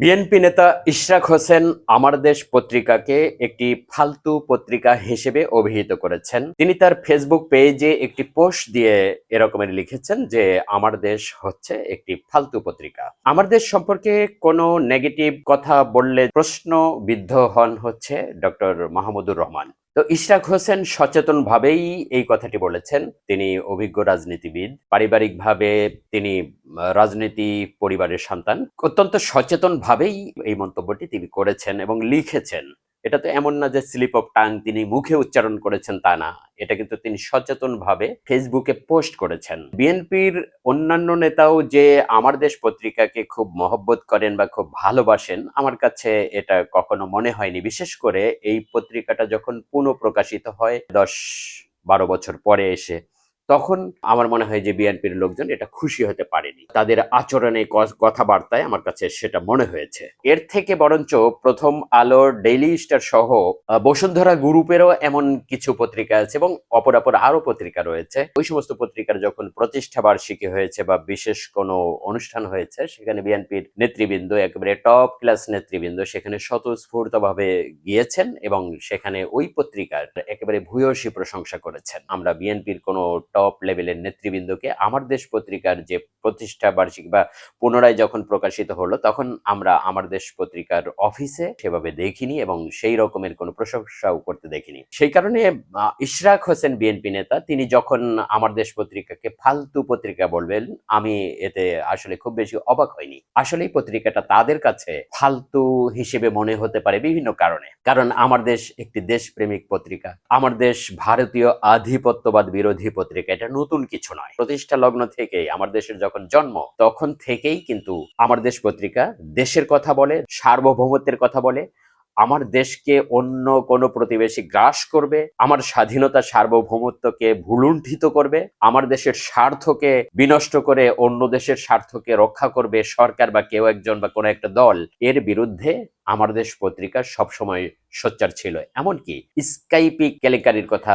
BNP নেতা ইশরাক হোসেন আমার দেশ পত্রিকাকে একটি ফালতু পত্রিকা হিসেবে অভিহিত করেছেন। তিনি তার ফেসবুক পেজে একটি পোস্ট দিয়ে এরকমের লিখেছেন যে, আমার দেশ হচ্ছে একটি ফালতু পত্রিকা। আমার দেশ সম্পর্কে কোনো নেগেটিভ কথা বললে প্রশ্ন বিদ্ধ হন হচ্ছে ডক্টর মাহমুদুর রহমান। তো ইশরাক হোসেন সচেতনভাবেই এই কথাটি বলেছেন। তিনি অভিজ্ঞ রাজনীতিবিদ। পারিবারিকভাবে তিনি রাজনীতি পরিবারের সন্তান। অত্যন্ত সচেতনভাবেই এই মন্তব্যটি তিনি করেছেন এবং লিখেছেন। এটা তো এমন না যে স্লিপ অফ টাং তিনি মুখে উচ্চারণ করেছেন তা না। এটা কিন্তু তিনি সচেতন ভাবে ফেসবুকে পোস্ট করেছেন। বিএনপির অন্যান্য নেতাও যে আমার দেশ পত্রিকাকে খুব মহব্বত করেন বা খুব ভালোবাসেন, আমার কাছে এটা কখনো মনে হয়নি। বিশেষ করে এই পত্রিকাটা যখন পুনঃ প্রকাশিত হয়, দশ বারো বছর পরে এসে তখন আমার মনে হয় যে বিএনপির লোকজন এটা খুশি হতে পারেনি। তাদের আচরণে কথাবার্তায় আমার কাছে সেটা মনে হয়েছে। এর থেকে বরঞ্চ প্রথম আলোর ডেইলি স্টার সহ বসুন্ধরা গ্রুপেরও এমন কিছু পত্রিকা আছে এবং অপর অপর আরও পত্রিকা রয়েছে। ওই সমস্ত পত্রিকার যখন প্রতিষ্ঠা বার্ষিকী হয়েছে বা বিশেষ কোনো অনুষ্ঠান হয়েছে, সেখানে বিএনপির নেতৃবৃন্দ, একেবারে টপ ক্লাস নেতৃবৃন্দ সেখানে স্বতঃস্ফূর্তভাবে গিয়েছেন এবং সেখানে ওই পত্রিকার একেবারে ভূয়সী প্রশংসা করেছেন। আমরা বিএনপির কোনো টপ লেভেলের নেতৃবৃন্দকে আমার দেশ পত্রিকার যে প্রতিষ্ঠা বার্ষিকী বা পুনরায় যখন প্রকাশিত হলো, তখন আমরা আমার দেশ পত্রিকার অফিসে সেভাবে দেখিনি এবং সেই রকমের কোনো প্রশংসাও করতে দেখিনি। সেই কারণে ইশরাক হোসেন বিএনপি নেতা, তিনি যখন আমার দেশ পত্রিকাকে ফালতু পত্রিকা বলবেন, আমি এতে আসলে খুব বেশি অবাক হয়নি আসলে পত্রিকাটা তাদের কাছে ফালতু হিসেবে মনে হতে পারে বিভিন্ন কারণে। কারণ আমার দেশ একটি দেশপ্রেমিক পত্রিকা। আমার দেশ ভারতীয় আধিপত্যবাদ বিরোধী পত্রিকা। এটা নতুন কিছু নয়। প্রতিষ্ঠা লগ্ন থেকে আমার দেশের যখন জন্ম, তখন থেকেই কিন্তু আমার দেশ পত্রিকা দেশের কথা বলে, সার্বভৌমত্বের কথা বলে আমার দেশকে অন্য কোনো প্রতিবেশী গ্রাস করবে, আমার স্বাধীনতা সার্বভৌমত্বকে ভুলুণ্ঠিত করবে, আমার দেশের স্বার্থকে বিনষ্ট করে অন্য দেশের স্বার্থকে রক্ষা করবে সরকার বা কেউ একজন বা কোনো একটা দল, এর বিরুদ্ধে আমার দেশ পত্রিকা সবসময় সোচ্চার ছিল। এমনকি স্কাইপি কেলেঙ্কারির কথা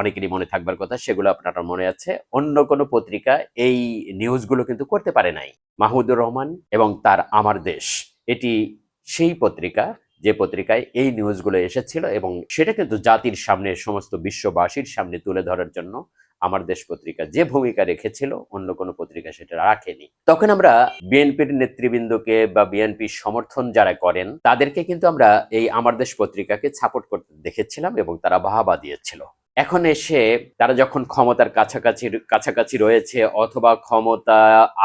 অনেকেরই মনে থাকবার কথা, সেগুলো আপনারা মনে আছে। অন্য কোনো পত্রিকা এই নিউজগুলো কিন্তু করতে পারে নাই। মাহমুদুর রহমান এবং তার আমার দেশ, এটি সেই পত্রিকা যে পত্রিকায় এই নিউজগুলো এসেছিল এবং সেটা কিন্তু জাতির সামনে, সমস্ত বিশ্ববাসীর সামনে তুলে ধরার জন্য আমার দেশ পত্রিকা যে ভূমিকা রেখেছিল, অন্য কোনো পত্রিকা সেটা রাখেনি। তখন আমরা বিএনপির নেতৃবৃন্দকে বা বিএনপি সমর্থন যারা করেন, তাদেরকে কিন্তু আমরা এই আমার দেশ পত্রিকাকে সাপোর্ট করতে দেখেছিলাম এবং তারা বাহাবা দিয়েছিল। এখন এসে তারা যখন ক্ষমতার কাছাকাছি কাছাকাছি রয়েছে অথবা ক্ষমতা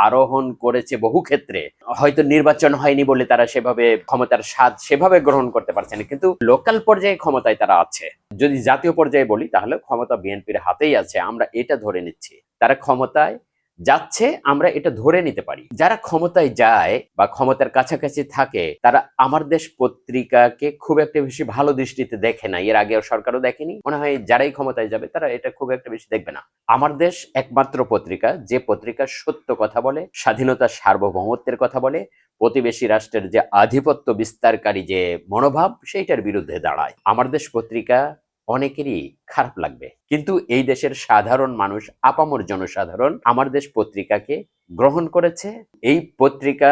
আরোহণ করেছে বহু ক্ষেত্রে, হয়তো নির্বাচন হয়নি বলে তারা সেভাবে ক্ষমতার স্বাদ সেভাবে গ্রহণ করতে পারছে না। কিন্তু লোকাল পর্যায়ে ক্ষমতায় তারা আছে। যদি জাতীয় পর্যায়ে বলি, তাহলে ক্ষমতা বিএনপির হাতেই আছে। আমরা এটা ধরে নিচ্ছি। তারা ক্ষমতায় যাচ্ছে, আমরা এটা ধরে নিতে পারি। যারা ক্ষমতায় যায় বা ক্ষমতার কাছাকাছি থাকে, তারা আমার দেশ পত্রিকাকে খুব একটা বেশি ভালো দৃষ্টিতে দেখে না। এর আগেও সরকারও দেখেনি। মনে হয় যারাই ক্ষমতায় যাবে, তারা এটা খুব একটা বেশি দেখবে না। আমার দেশ একমাত্র পত্রিকা, যে পত্রিকা সত্য কথা বলে স্বাধীনতার সার্বভৌমত্বের কথা বলে, প্রতিবেশী রাষ্ট্রের যে আধিপত্য বিস্তারকারী যে মনোভাব, সেইটার বিরুদ্ধে দাঁড়ায়। আমার দেশ পত্রিকা অনেকেরই খারাপ লাগবে। কিন্তু এই দেশের সাধারণ মানুষ, আপামর জনসাধারণ, আমার দেশ পত্রিকাকে গ্রহণ করেছে। এই পত্রিকা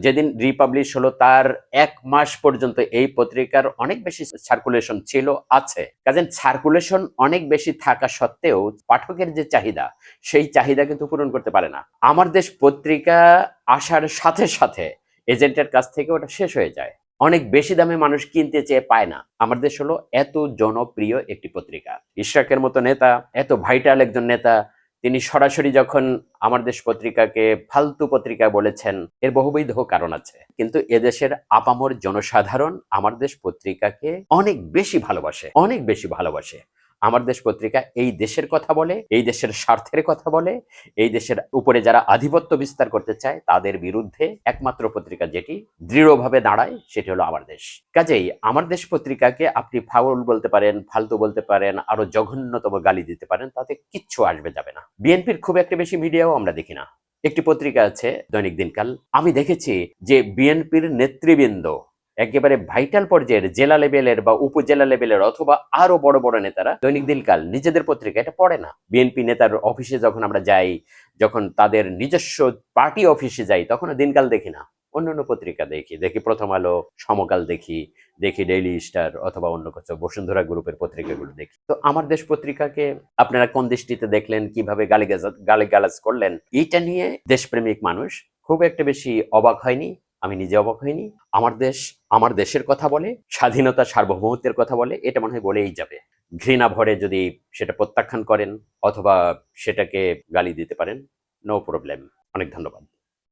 যেদিন রিপাবলিশ হলো, তার এক মাস পর্যন্ত এই পত্রিকার অনেক বেশি সার্কুলেশন ছিল, আছে। কাজেন সার্কুলেশন অনেক বেশি থাকা সত্ত্বেও, পাঠকের যে চাহিদা, সেই চাহিদা কিন্তু পূরণ করতে পারে না। আমার দেশ পত্রিকা আসার সাথে সাথে এজেন্টের কাছ থেকে ওটা শেষ হয়ে যায়। অনেক বেশি দামে মানুষ কিনতে চেয়ে পায় না। আমার দেশ হলো এত জনপ্রিয় একটি পত্রিকা। ইশরাকের মতো নেতা, এত ভাইটাল একজন নেতা, তিনি সরাসরি যখন আমার দেশ পত্রিকাকে ফালতু পত্রিকা বলেছেন, এর বহুবিধ কারণ আছে। কিন্তু এদেশের আপামর জনসাধারণ আমার দেশ পত্রিকাকে অনেক বেশি ভালোবাসে, অনেক বেশি ভালোবাসে। আমার দেশ পত্রিকা এই দেশের কথা বলে, এই দেশের স্বার্থের কথা বলে, এই দেশের উপরে যারা আধিপত্য বিস্তার করতে চায় তাদের বিরুদ্ধে একমাত্র পত্রিকা যেটি দৃঢ়ভাবে দাঁড়ায় সেটি হলো আমার দেশ। কাজেই আমার দেশ পত্রিকাকে আপনি ফাউল বলতে পারেন, ফালতু বলতে পারেন, আরও জঘন্যতম গালি দিতে পারেন, তাতে কিচ্ছু আসবে যাবে না। বিএনপির খুব একটা বেশি মিডিয়াও আমরা দেখি না। একটি পত্রিকা আছে দৈনিক দিনকাল। আমি দেখেছি যে বিএনপির নেতৃবৃন্দ একেবারে ভাইটাল পর্যায়ের জেলা লেভেলের বা উপজেলা লেভেলের অথবা আরও বড় বড় নেতারা দৈনিক দিনকাল নিজেদের পত্রিকা এটা পড়ে না। বিএনপি নেতার অফিসে যখন আমরা যাই, যখন তাদের নিজস্ব পার্টি অফিসে যাই তখন দিনকাল দেখি না। অন্যান্য পত্রিকা দেখি দেখি প্রথম আলো, সমকাল দেখি দেখি ডেইলি স্টার অথবা অন্য কিছু, বসুন্ধরা গ্রুপের পত্রিকাগুলো দেখি। তো আমার দেশ পত্রিকাকে আপনারা কোন দৃষ্টিতে দেখলেন, কীভাবে গালিগাজ, গালিগালাজ করলেন এইটা নিয়ে দেশপ্রেমিক মানুষ খুব একটা বেশি অবাক হয়নি। আমি নিজে অবাক হইনি। আমার দেশ, আমার দেশের কথা বলে, স্বাধীনতা সার্বভৌমত্বের কথা বলে, এটা মনে হয় বলেই যাবে। ঘৃণা ভরে যদি সেটা প্রত্যাখ্যান করেন অথবা সেটাকে গালি দিতে পারেন নো প্রবলেম অনেক ধন্যবাদ।